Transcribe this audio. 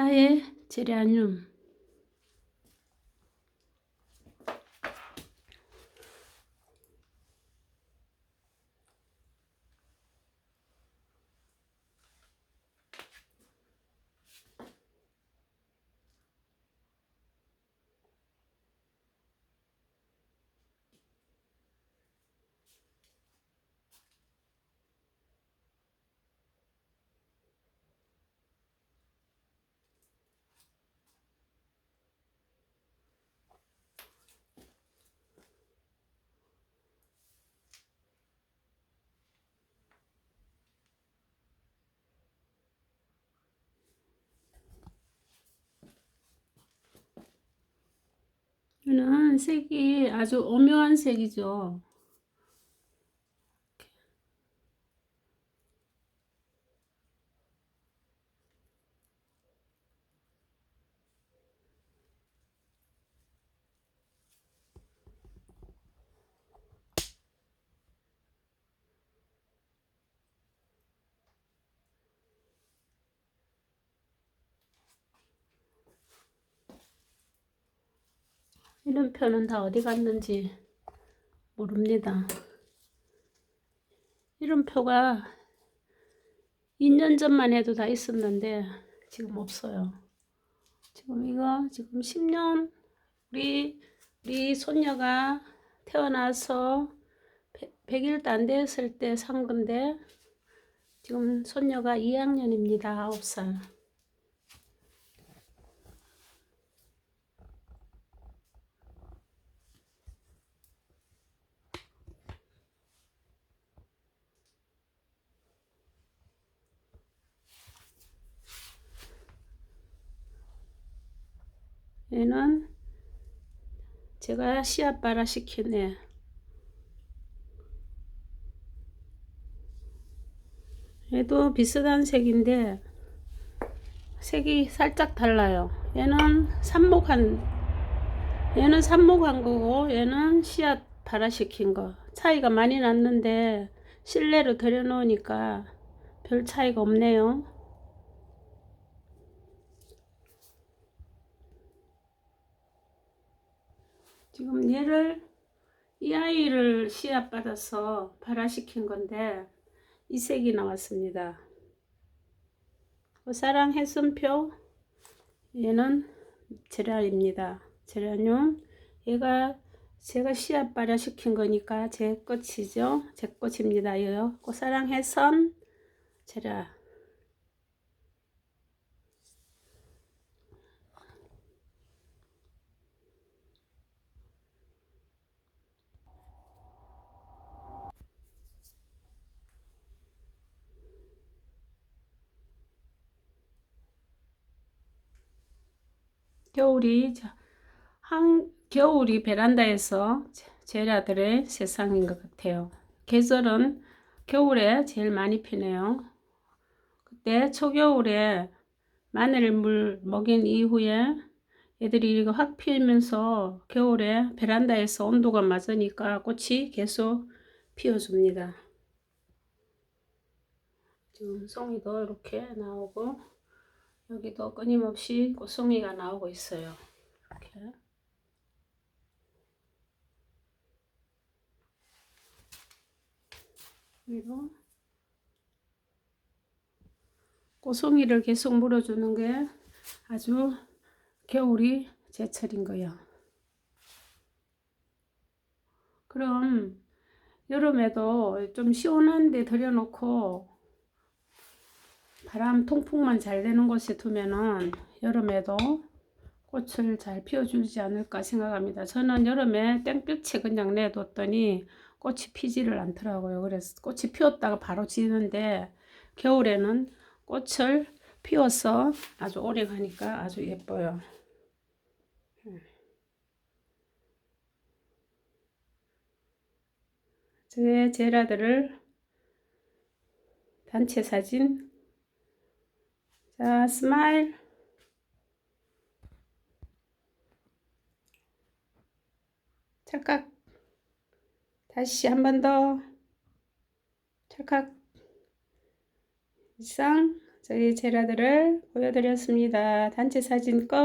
나의 제라 늄 이는 색이 아주 오묘한 색이죠. 이런 표는 다 어디 갔는지 모릅니다. 이런 표가 2년 전만 해도 다 있었는데 지금 없어요. 지금 이거 지금 10년 우리 우리 손녀가 태어나서 100일도 안 됐을 때 산 건데 지금 손녀가 2학년입니다. 9살. 얘는 제가 씨앗 시킨 애. 얘도 비슷한 색인데 색이 살짝 달라요. 얘는 삽목한 얘는 삽목한 거고 얘는 씨앗 발화시킨 거 차이가 많이 났는데 실내로 들여놓으니까 별 차이가 없네요. 지금 얘를 이 아이를 씨앗 받아서 발화시킨 건데 이 색이 나왔습니다. 사랑 해순표 얘는 제라입니다. 제라늄 얘가 제가 씨앗 발화시킨 거니까 제 꽃이죠. 제 꽃입니다. 꽃사랑 해선 제라 겨울이 한 겨울이 베란다에서 제라들의 세상인 것 같아요. 계절은 겨울에 제일 많이 피네요. 그때 초겨울에 마늘물 먹인 이후에 애들이 이거 확 피면서 겨울에 베란다에서 온도가 맞으니까 꽃이 계속 피어줍니다. 지금 송이도 이렇게 나오고 여기도 끊임없이 꽃송이가 나오고 있어요. 이렇게. 그리고 꽃송이를 계속 물어주는 게 아주 겨울이 제철인 거예요. 그럼 여름에도 좀 시원한 데 들여놓고 바람 통풍만 잘 되는 곳에 두면은 여름에도 꽃을 잘 피워주지 않을까 생각합니다. 저는 여름에 땡볕에 그냥 내뒀더니 꽃이 피지를 않더라고요. 그래서 꽃이 피었다가 바로 지는데 겨울에는 꽃을 피워서 아주 오래 가니까 아주 예뻐요. 제 제라들을 단체 사진 자, 스마일. 찰칵. 다시 한 번 더. 찰칵. 이상. 저희 제라들을 보여드렸습니다. 단체 사진 끝.